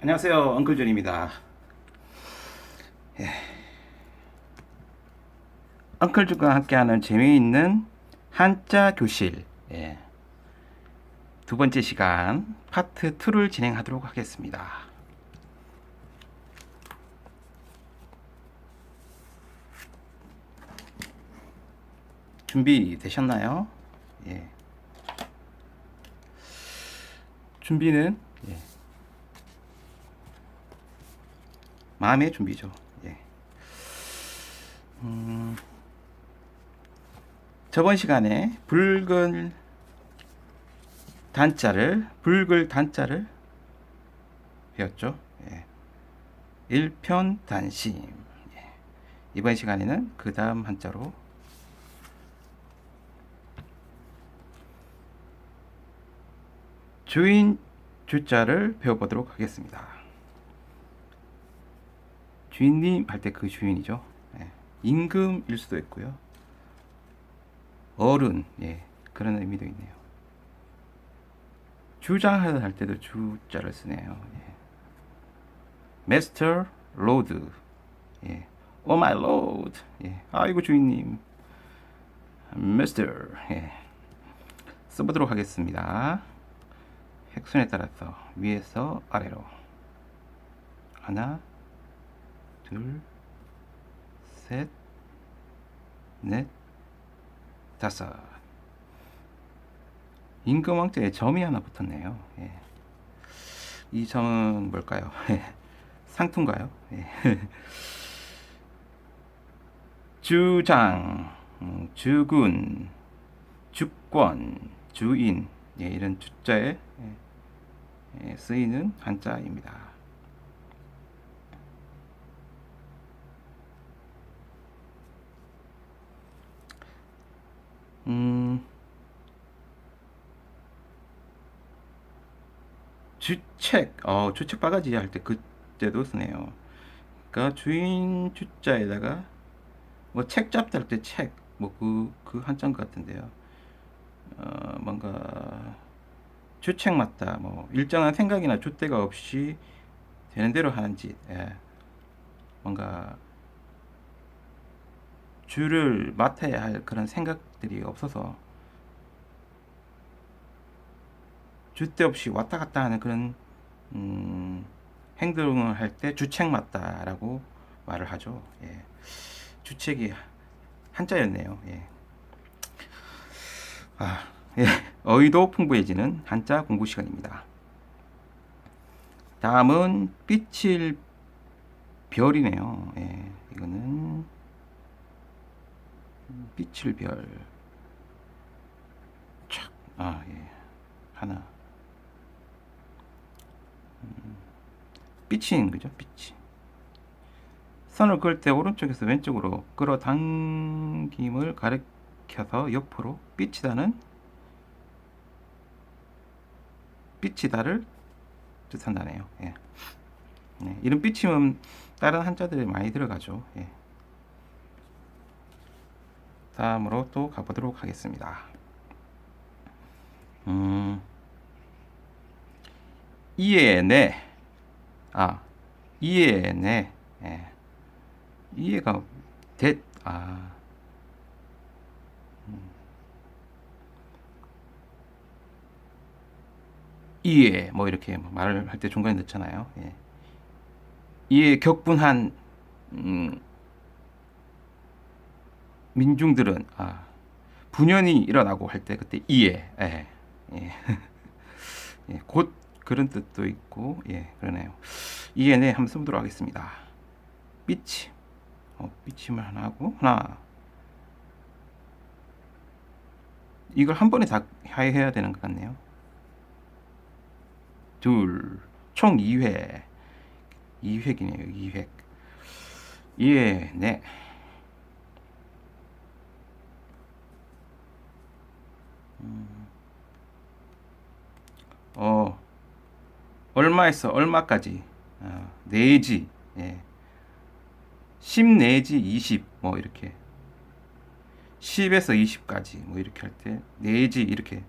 안녕하세요. 엉클존입니다. 예. 엉클존과 함께하는 재미있는 한자 교실 예. 두 번째 시간 파트 2를 진행하도록 하겠습니다. 준비 되셨나요? 예. 준비는 예. 마음의 준비죠. 예. 음, 저번 시간에 붉은 단자를 붉을 단자를 배웠죠. 예. 일편단심. 예. 이번 시간에는 그 다음 한자로 주인 주자를 배워보도록 하겠습니다. 주인님 할 때 그 주인이죠. 예. 임금일 수도 있고요. 어른, 예, 그런 의미도 있네요. 주장하다 할 때도 주자를 쓰네요. 예. Master, Lord, 예. Oh my Lord, 예. 아이고 주인님, Master, 예. 써보도록 하겠습니다. 획순에 따라서 위에서 아래로 하나, 둘, 셋, 넷, 다섯. 임금왕자에 점이 하나 붙었네요. 예. 이 점은 뭘까요? 상투인가요? 예. 주장, 음, 주군, 주권, 주인 예, 이런 주자에 예, 예, 쓰이는 한자입니다. 음, 주책, 어, 주책 바가지 할 때 그때도 쓰네요. 그러니까 주인 주자에다가 뭐 책 잡다 할 때 책, 뭐 그, 그 한자인 것 같은데요. 어, 뭔가 주책 맞다, 뭐 일정한 생각이나 줏대가 없이 되는 대로 하는 짓, 예. 뭔가 주를 맡아야 할 그런 생각들이 없어서 줏대 없이 왔다 갔다 하는 그런 음, 행동을 할 때 주책 맞다라고 말을 하죠. 예. 주책이 한자였네요. 예. 아, 예. 어휘도 풍부해지는 한자 공부 시간입니다. 다음은 빛일 별이네요. 예. 이거는 빛을 별. 착. 아, 예. 하나. 음, 빛인 거죠, 빛이. 선을 그을 때 오른쪽에서 왼쪽으로 끌어당김을 가리켜서 옆으로 빛이다는 빛이다를 뜻한다네요. 예. 네, 이런 빛임은 다른 한자들이 많이 들어가죠. 예. 다음으로 또 가보도록 하겠습니다. 음, 이해네. 아, 이해네. 예. 이해가 대, 아. 음. 이해, 뭐 이렇게 뭐 말을 할 때 중간에 넣잖아요. 예. 이해 격분한, 음, 민중들은 아, 분연이 일어나고 할 때 그때 이해 예, 예. 예, 곧 그런 뜻도 있고 예 그러네요. 이해네 한번 써보도록 하겠습니다. 빛이 어, 빛임을 하나 하고 하나. 이걸 한 번에 다 해야 되는 것 같네요. 둘 총 2회 2획이네요 2획. 이해 네 어, 얼마에서 얼마까지? 어, 내지 예. 10 내지 20 뭐 이렇게. 10에서 20까지 뭐 이렇게 할 때 내지 이렇게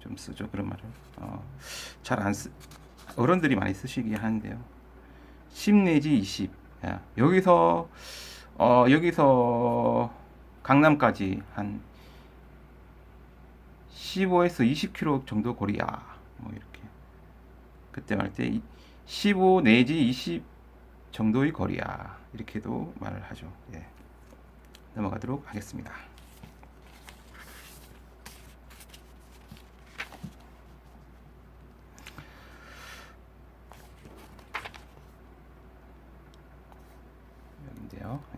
좀 쓰죠 그런 말을. 어, 잘 안 쓰, 어른들이 많이 쓰시긴 하는데요. 10 내지 20. 야, 여기서 어 여기서 강남까지 한 15에서 20km 정도 거리야. 뭐 이렇게 그때 말때15 내지 20 정도의 거리야. 이렇게도 말을 하죠. 예. 넘어가도록 하겠습니다.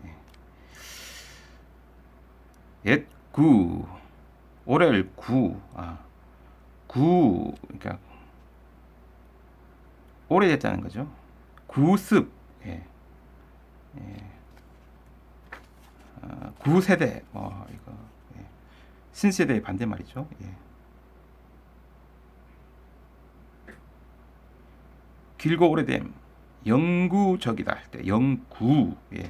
예. 옛 구, 올해를 구, 아, 구, 그러니까 오래됐다는 거죠. 구습, 예, 예, 아, 구세대, 뭐 이거 예. 신세대의 반대 말이죠. 예. 길고 오래됨, 영구적이다 할 때 영구, 예.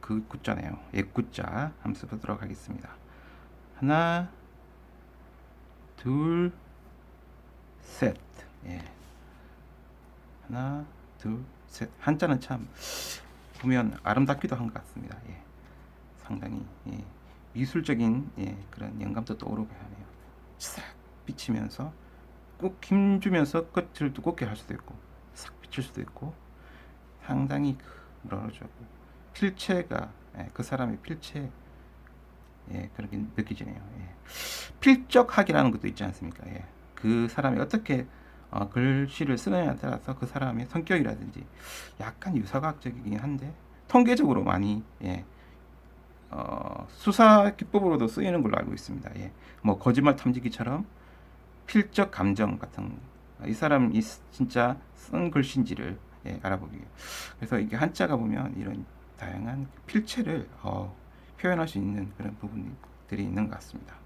그 구자네요. 옛구자 한번 써보도록 하겠습니다. 하나, 둘, 셋. 예. 하나, 둘, 셋. 한자는 참 보면 아름답기도 한 것 같습니다. 예. 상당히 예. 미술적인 예. 그런 영감도 떠오르게 하네요. 싹 비치면서 꼭 힘주면서 끝을 두껍게 할 수도 있고 싹 비칠 수도 있고 상당히 그 뭐라 그러죠 필체가 예, 그 사람의 필체 예, 그렇게 느껴지네요. 예. 필적학이라는 것도 있지 않습니까? 예. 그 사람이 어떻게 어, 글씨를 쓰느냐에 따라서 그 사람의 성격이라든지 약간 유사과학적이긴 한데 통계적으로 많이 예, 어, 수사 기법으로도 쓰이는 걸로 알고 있습니다. 예. 뭐 거짓말 탐지기처럼 필적 감정 같은 이 사람이 진짜 쓴 글씨인지를 예, 알아보기 위해. 그래서 이게 한자가 보면 이런 다양한 필체를 어, 표현할 수 있는 그런 부분들이 있는 것 같습니다.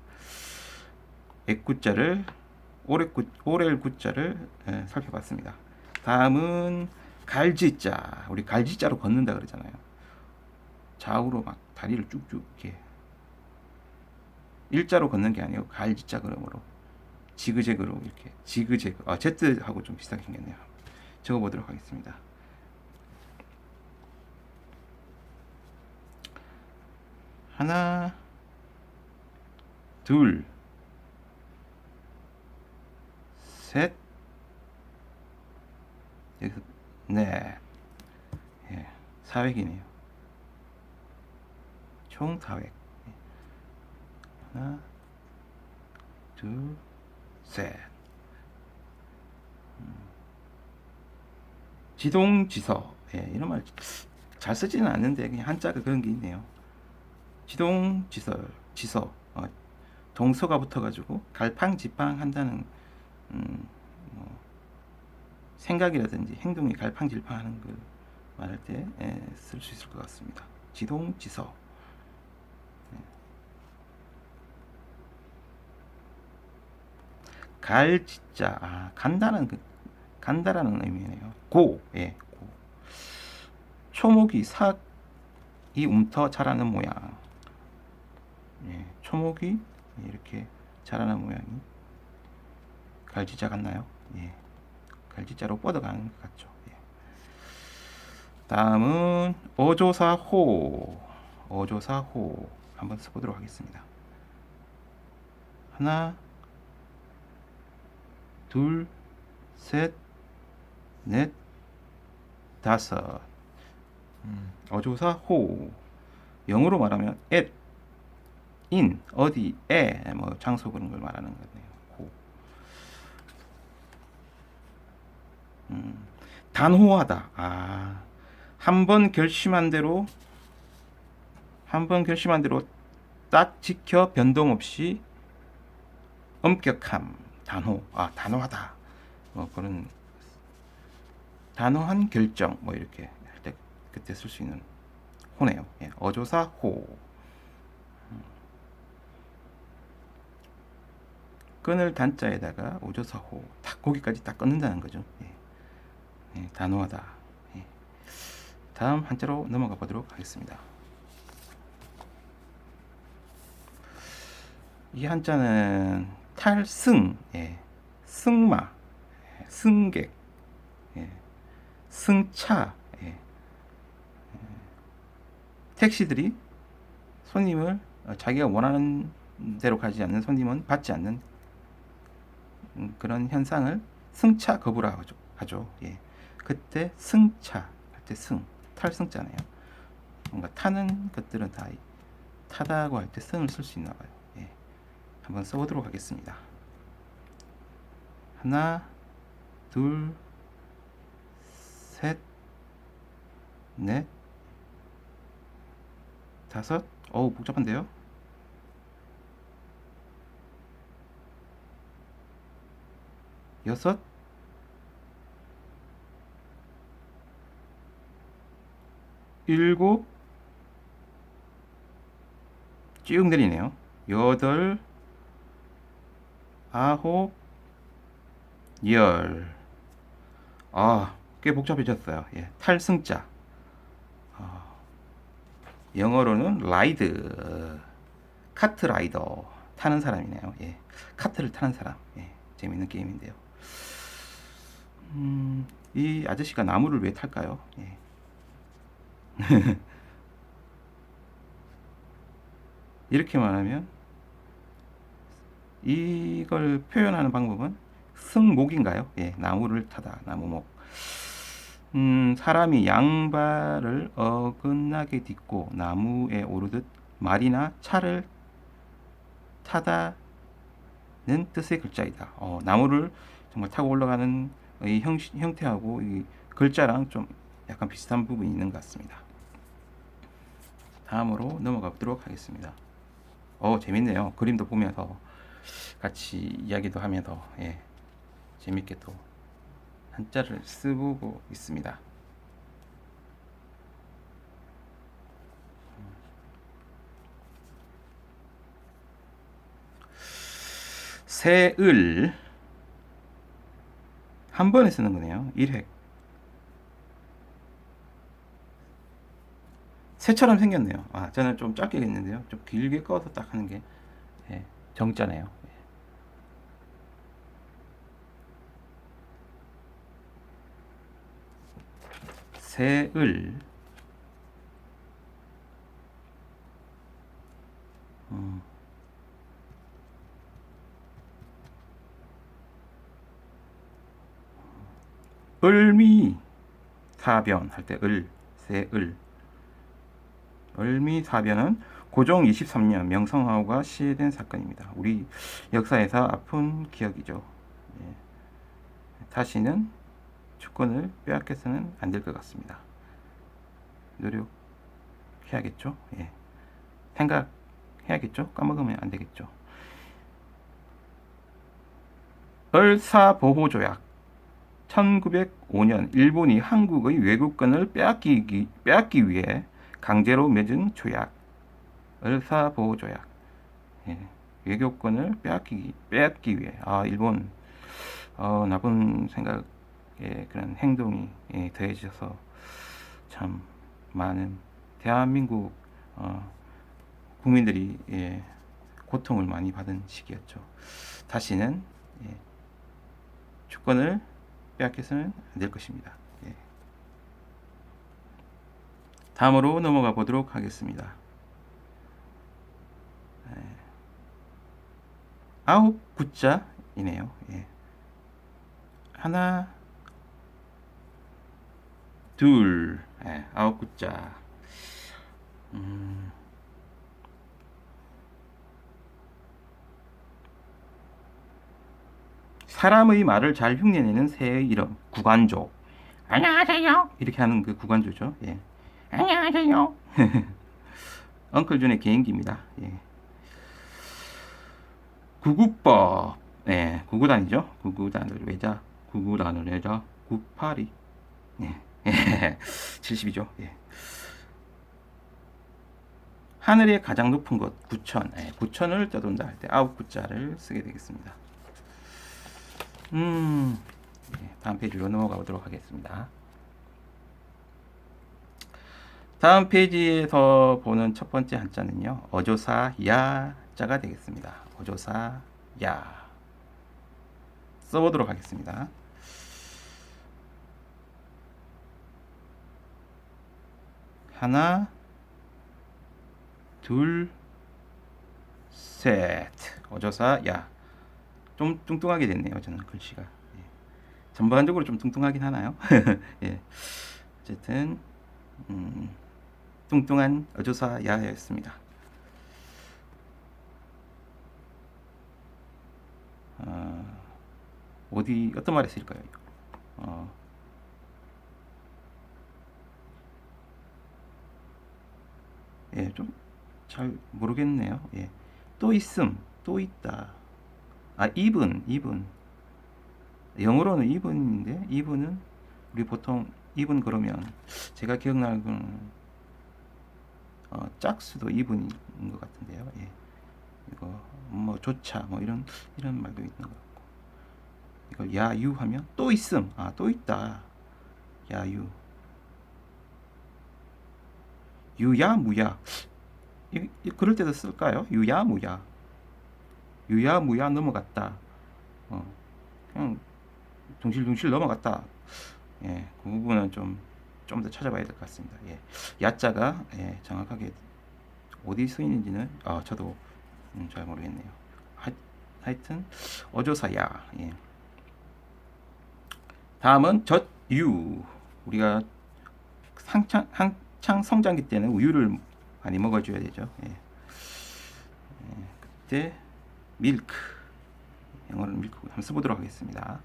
액구자를 오래구 오렐 구자를 예, 살펴봤습니다. 다음은 갈지자. 우리 갈지자로 걷는다 그러잖아요. 좌우로 막 다리를 쭉쭉 이렇게 일자로 걷는 게 아니고 갈지자 그러므로 지그재그로 이렇게 지그재그 아 Z하고 좀 비슷하게 생겼네요. 적어보도록 하겠습니다. 하나, 둘, 셋, 여기서 넷, 예, 4획이네요. 총 4획. 하나, 둘, 셋. 음. 지동 지서. 예, 이런 말 잘 쓰지는 않는데 그냥 한자가 그런 게 있네요. 지동지서, 지서, 어, 동서가 붙어가지고 갈팡지팡 한다는 음, 뭐 생각이라든지 행동이 갈팡질팡하는 걸 말할 때 쓸 수 있을 것 같습니다. 지동 지서. 갈지자 아, 간다는 그, 간다라는 의미네요. 고, 예, 고. 초목이 삭이 움터 자라는 모양. 예, 초목이 이렇게 자라는 모양이 갈지자 같나요? 예, 갈지자로 뻗어가는 것 같죠. 예. 다음은 어조사호, 어조사호 한번 써보도록 하겠습니다. 하나, 둘, 셋, 넷, 다섯. 음, 어조사 호. 영어로 말하면 at, in, 어디에, 뭐 장소 그런 걸 말하는 거네요. 호. 음, 단호하다. 아, 한 번 결심한 대로 한 번 결심한 대로 딱 지켜 변동 없이 엄격함. 단호, 아 단호하다, 뭐 그런 단호한 결정, 뭐 이렇게 할 때 그때 쓸 수 있는 호네요. 예, 어조사 호. 끈을 단자에다가 오조사 호, 딱 끊는다는 거죠. 예. 예, 단호하다. 예. 다음 한자로 넘어가 보도록 하겠습니다. 이 한자는 탈승, 예, 승마, 예, 승객, 예. 승차. 예. 택시들이 손님을 어, 자기가 원하는 대로 가지 않는 손님은 받지 않는 음, 그런 현상을 승차 거부라 하죠. 예. 그때 승차 할 때 승, 탈승자네요. 뭔가 타는 것들은 다 이- 타다고 할 때 승을 쓸 수 있나 봐요. 예. 한번 써보도록 하겠습니다. 하나, 둘, 셋, 넷, 다섯. 어우 복잡한데요. 여섯, 일곱, 쭉 내리네요. 여덟, 아홉, 열. 아, 꽤 복잡해졌어요. 예, 탈승자. 아, 영어로는 라이드, 카트 라이더 타는 사람이네요. 예, 카트를 타는 사람. 예, 재밌는 게임인데요. 음, 이 아저씨가 나무를 왜 탈까요? 예. 이렇게 말하면 이걸 표현하는 방법은 승목인가요? 예, 나무를 타다, 나무목. 음, 사람이 양발을 어긋나게 딛고 나무에 오르듯 말이나 차를 타다는 뜻의 글자이다. 어, 나무를 정말 타고 올라가는 이 형, 형태하고 이 글자랑 좀 약간 비슷한 부분이 있는 것 같습니다. 다음으로 넘어가 보도록 하겠습니다. 어, 재밌네요. 그림도 보면서 같이 이야기도 하면서 예, 재밌게 또 한자를 쓰고 있습니다. 새을 한 번에 쓰는 거네요. 1획. 새처럼 생겼네요. 아, 저는 좀 짧게 했는데요. 좀 길게 꺼서 딱 하는 게 예, 정자네요. 예. 새을 음. 을미 사변 할 때 을, 새을 을미 사변은 고종 23년 명성황후가 시해된 사건입니다. 우리 역사에서 아픈 기억이죠. 예. 다시는 주권을 빼앗겨서는 안 될 것 같습니다. 노력해야겠죠. 예. 생각해야겠죠. 까먹으면 안 되겠죠. 을사보호조약 1905년 일본이 한국의 외국권을 빼앗기기, 빼앗기 위해 강제로 맺은 조약, 을사보호조약. 예, 외교권을 빼앗기기, 빼앗기 위해. 아, 일본, 어, 나쁜 생각에 그런 행동이 예, 더해져서 참 많은 대한민국 어, 국민들이 예, 고통을 많이 받은 시기였죠. 다시는 예, 주권을 빼앗겨서는 안 될 것입니다. 예. 다음으로 넘어가 보도록 하겠습니다. 예. 아홉 구자이네요. 예. 하나, 둘, 예, 아홉 구자. 음. 사람의 말을 잘 흉내내는 새의 이름 구간조. 안녕하세요. 이렇게 하는 그 구간조죠. 예. 안녕하세요. 엉클준의 개인기입니다. 예. 구구법. 예, 구구단이죠. 구구단을 외자, 구구단을 외자, 구파리. 예, 예. 70이죠. 예. 하늘의 가장 높은 곳, 구천. 예, 구천을 떠돈다 할 때 아홉 구자를 쓰게 되겠습니다. 음, 네, 다음 페이지로 넘어가 보도록 하겠습니다. 다음 페이지에서 보는 첫 번째 한자는요. 어조사 야자가 되겠습니다. 어조사 야. 써보도록 하겠습니다. 하나, 둘, 셋. 어조사 야. 좀 뚱뚱하게 됐네요. 저는 글씨가. 예. 전반적으로 좀 뚱뚱하긴 하나요? 예. 어쨌든 음, 뚱뚱한 어조사 야였습니다. 어, 어디 어떤 말에 쓰일까요? 어, 예, 좀 잘 모르겠네요. 예. 또 있음, 또 있다. 아, even, even. 영어로는 even인데, even은 우리 보통 even 그러면 제가 기억나는 건 어, 짝수도 even인 것 같은데요. 예. 이거 뭐 조차 뭐 이런 이런 말도 있는 것 같고 이거 야유 하면 또 있음, 아, 또 있다. 야유. 유야 무야 이, 이, 그럴 때도 쓸까요? 유야 무야 유야 무야 넘어갔다 어, 그냥 둥실둥실 넘어갔다 예, 그 부분은 좀 좀 더 찾아봐야 될 것 같습니다 예, 야자가 예, 정확하게 어디 쓰이는지는 아, 저도 음, 잘 모르겠네요 하, 하여튼 어조사야 예. 다음은 젖유 우리가 상창 한, 한창 성장기 때는 우유를 많이 먹어줘야 되죠. 예. 예, 그때 밀크 영어로는 밀크 한번 써보도록 하겠습니다.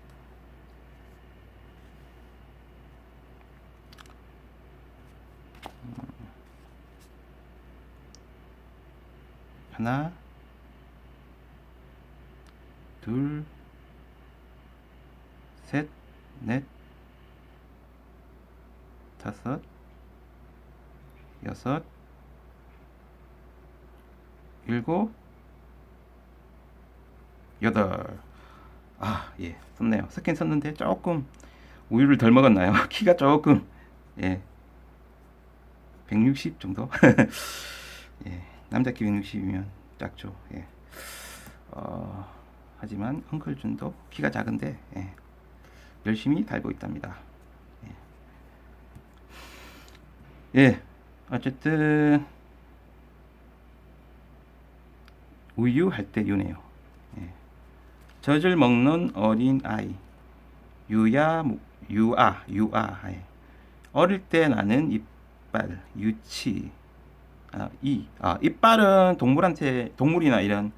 음. 하나, 둘, 셋, 넷, 다섯, 여섯, 일곱, 여덟. 아, 예, 썼네요. 스킨 썼는데 조금 우유를 덜 먹었나요? 키가 조금, 예, 160 정도? 예, 남자 키 160이면 작죠. 예. 어, 하지만 헝클 준도 키가 작은데, 예, 열심히 달고 있답니다. 예. 예. 어쨌든 우유 할 때 유네요. 예. 젖을 먹는 어린 아이 유야 유아 유아 예. 어릴 때 나는 이빨 유치 아, 이 아, 이빨은 동물한테 동물이나 이런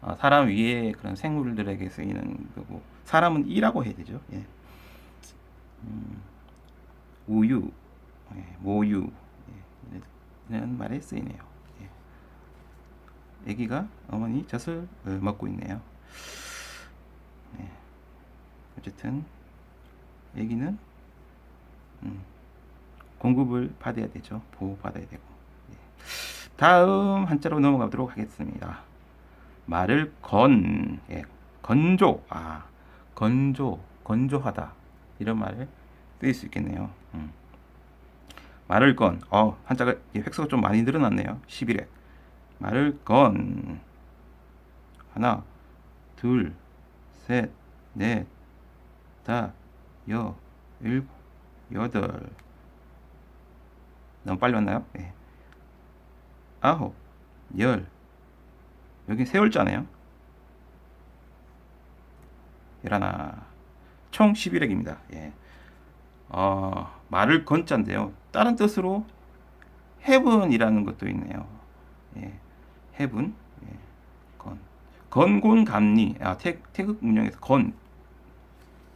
어, 사람 위에 그런 생물들에게 쓰이는 거고 사람은 이라고 해야 되죠. 예. 음, 우유 예, 모유 이런 말에 쓰이네요. 예. 아기가 어머니 젖을 어, 먹고 있네요. 네. 어쨌든 아기는 음, 공급을 받아야 되죠. 보호받아야 되고. 예. 다음 한자로 넘어가도록 하겠습니다. 말을 건, 예, 건조, 아, 건조, 건조하다 이런 말을 쓰일 수 있겠네요. 음. 말을 건, 어, 한자가 획수가 좀 많이 늘어났네요. 11회. 말을 건. 하나, 둘, 셋, 넷, 다, 여, 일곱, 여덟. 너무 빨리 왔나요? 네. 아홉, 열. 여기 세월자네요. 열하나. 총 11회입니다. 예. 어, 말을 건자인데요. 다른 뜻으로 heaven이라는 것도 있네요. 예, heaven, 예, 건, 건곤감리, 아, 태, 태극 문형에서 건,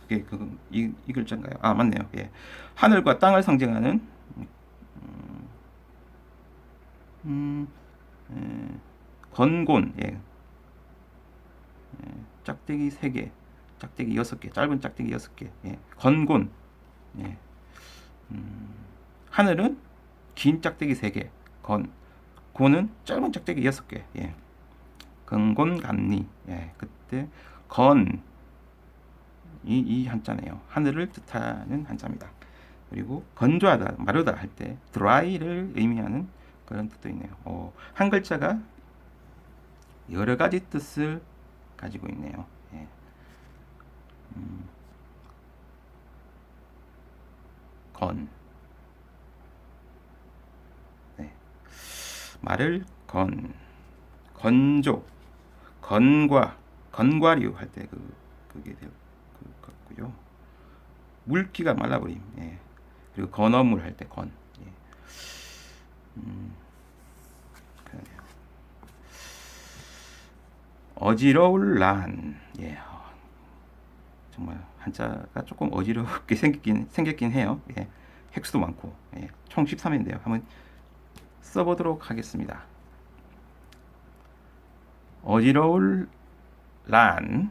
그게 그, 이, 이 글자인가요? 아, 맞네요. 예, 하늘과 땅을 상징하는, 음, 음, 예, 건곤, 예, 예, 짝대기 3개, 짝대기 6개, 짧은 짝대기 6개, 예, 건곤, 예, 음, 하늘은 긴 짝대기 3개, 건, 고는 짧은 짝대기 6개. 예. 건곤감리. 예. 그때 건, 이, 이 한자네요. 하늘을 뜻하는 한자입니다. 그리고 건조하다, 마르다 할 때 dry를 의미하는 그런 뜻도 있네요. 어, 한 글자가 여러 가지 뜻을 가지고 있네요. 예. 음, 건 말을 건 건조 건과 건과류 할 때 그 그게 될 것 같고요. 물기가 말라버림. 예. 그리고 건어물 할 때 건. 예. 음. 어지러울 란. 예. 어, 정말 한자가 조금 어지럽게 생겼긴 생겼긴 해요. 예. 획수도 많고. 예. 총 13인데요. 한번 써보도록 하겠습니다. 어지러울 란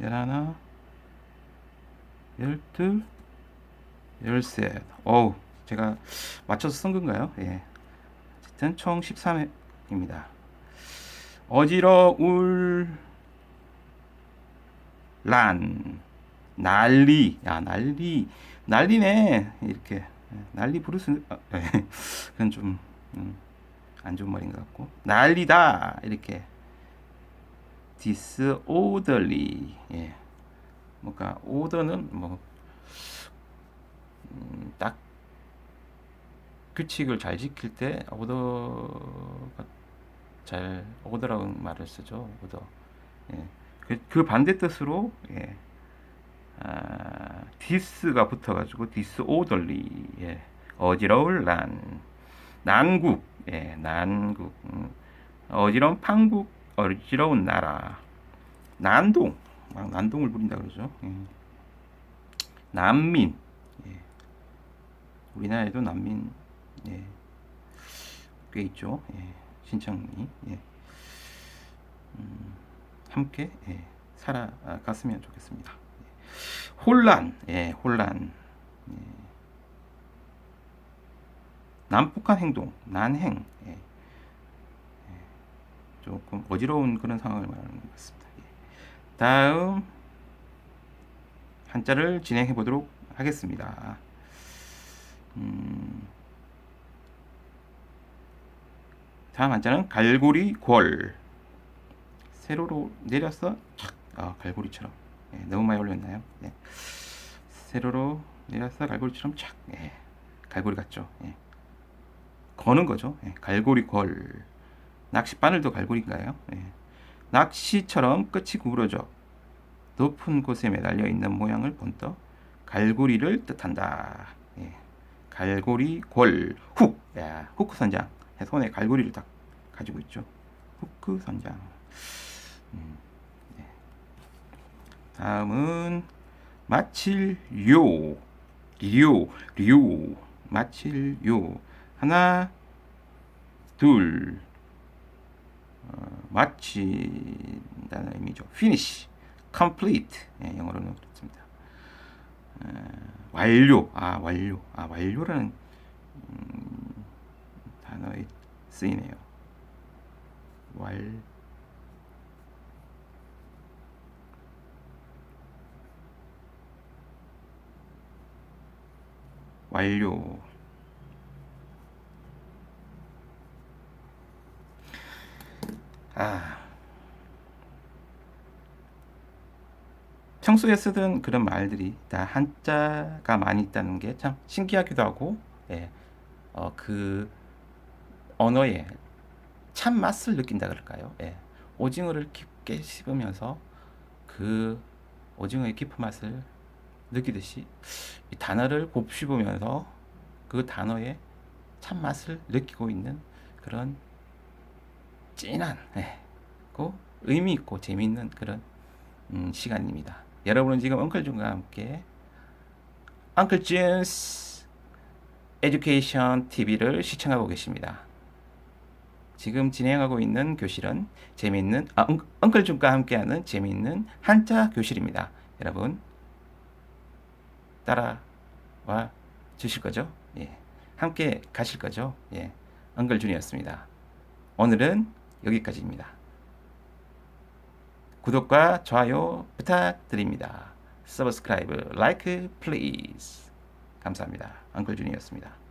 열하나? 열둘 열셋. 어우 제가 맞춰서 쓴 건가요? 예. 어쨌든 총 13회입니다. 어지러울 란. 난리. 야 난리. 난리네. 이렇게. 난리 부르스 아, 그건 좀 음, 안 좋은 말인 것 같고. 난리다. 이렇게 disorderly 예 뭔가 order는 뭐딱 음, 딱 규칙을 잘 지킬 때 order가 잘 order라고 말을 쓰죠 order 예. 그, 그 반대 뜻으로 예. 아, 디스가 붙어가지고 disorderly 예. 어지러울 난 난국 예, 난국 음. 어지러운 판국 어지러운 나라 난동 막 난동을 부린다 그러죠 예. 난민 예. 우리나라에도 난민 예. 꽤 있죠 예. 신청이 예. 음, 함께 예. 살아갔으면 좋겠습니다 예. 혼란 예. 혼란 예. 난폭한 행동 난행 예. 조금 어지러운 그런 상황을 말하는 것 같습니다. 예. 다음 한자를 진행해 보도록 하겠습니다. 음, 다음 한자는 갈고리 골. 세로로 내려서 착, 아, 갈고리처럼. 예, 너무 많이 올렸나요? 예. 세로로 내려서 갈고리처럼 착. 예, 갈고리 같죠? 예. 거는 거죠. 예, 갈고리 골. 낚시 바늘도 갈고리인가요? 예. 낚시처럼 끝이 구부러져 높은 곳에 매달려 있는 모양을 본떠 갈고리를 뜻한다. 예. 갈고리 골 훅. 야, 후크 선장. 손에 갈고리를 딱 가지고 있죠. 후크 선장. 음, 예. 다음은 마칠 요. 요. 요. 마칠 요. 하나 둘 어, 마친다는 의미죠. finish, complete 예, 영어로는 그렇습니다. 어, 완료, 아 완료, 아 완료라는 음, 단어에 쓰이네요. 완 완료. 아. 평소에 쓰던 그런 말들이 다 한자가 많이 있다는 게 참 신기하기도 하고, 예, 어, 그 언어의 참 맛을 느낀다 그럴까요? 예, 오징어를 깊게 씹으면서 그 오징어의 깊은 맛을 느끼듯이 이 단어를 곱씹으면서 그 단어의 참 맛을 느끼고 있는 그런 진한 예, 고 의미 있고 재미있는 그런 음, 시간입니다. 여러분은 지금 엉클준과 함께 엉클준스 에듀케이션 TV를 시청하고 계십니다. 지금 진행하고 있는 교실은 재미있는 아, 엉클준과 함께하는 재미있는 한자 교실입니다. 여러분 따라와 주실 거죠? 예. 함께 가실 거죠? 예. 엉글준이었습니다. 오늘은 여기까지입니다. 구독과 좋아요 부탁드립니다. 서브스크라이브, 라이크 플리즈. 감사합니다. 엉글준이었습니다.